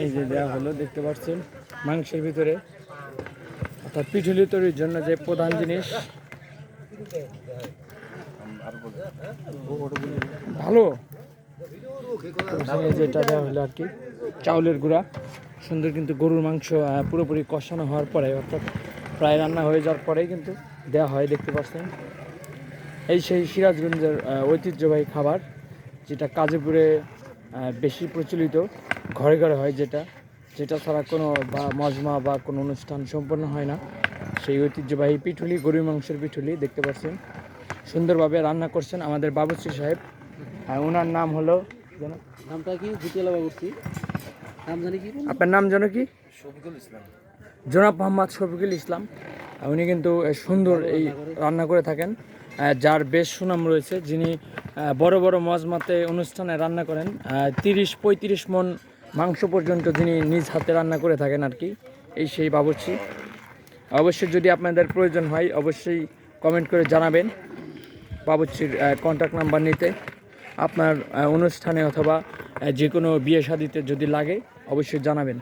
এই যে দেওয়া হলো, দেখতে পাচ্ছেন, মাংসের ভিতরে। অর্থাৎ পিঠুলি তৈরির জন্য যে প্রধান জিনিস। ভালো? যেটা দেওয়া হলো আর কি, চাউলের গুঁড়া। সুন্দর কিন্তু গরুর মাংস পুরোপুরি কষানো হওয়ার পরে, অর্থাৎ প্রায় রান্না হয়ে যাওয়ার পরেই কিন্তু দেওয়া হয়, দেখতে পাচ্ছেন। এই সেই সিরাজগঞ্জের ঐতিহ্যবাহী খাবার, যেটা কাজীপুরে বেশি প্রচলিত ঘরে ঘরে হয় যেটা। যেটা ছাড়া কোনো বা মজমা বা কোনো অনুষ্ঠান সম্পন্ন হয় না। সেই ঐতিহ্যবাহী পিঠুলি গরুর মাংসের পিঠুলি দেখতে পাচ্ছেন। সুন্দরভাবে রান্না করছেন আমাদের বাবুশ্রী সাহেব। আর ওনার নাম হলো যেন নামটা কি? বাবুর্চি। নাম জানি কি আপনার নাম যেন কি? শফিকুল ইসলাম। জনাব মোহাম্মদ শফিকুল ইসলাম। উনি কিন্তু সুন্দর এই রান্না করে থাকেন যার বেশ সুনাম রয়েছে। যিনি বড় বড় মজমাতে অনুষ্ঠানে রান্না করেন তিরিশ পঁয়ত্রিশ মন মাংস পর্যন্ত যিনি নিজ হাতে রান্না করে থাকেন আর কি, এই সেই বাবুর্চি। অবশ্যই যদি আপনাদের প্রয়োজন হয়, অবশ্যই কমেন্ট করে জানাবেন বাবুর্চির কন্ট্যাক্ট নাম্বার নিতে। আপনার অনুষ্ঠানে অথবা যে কোনো বিয়ে শাদিতে যদি লাগে, অবশ্যই জানাবেন।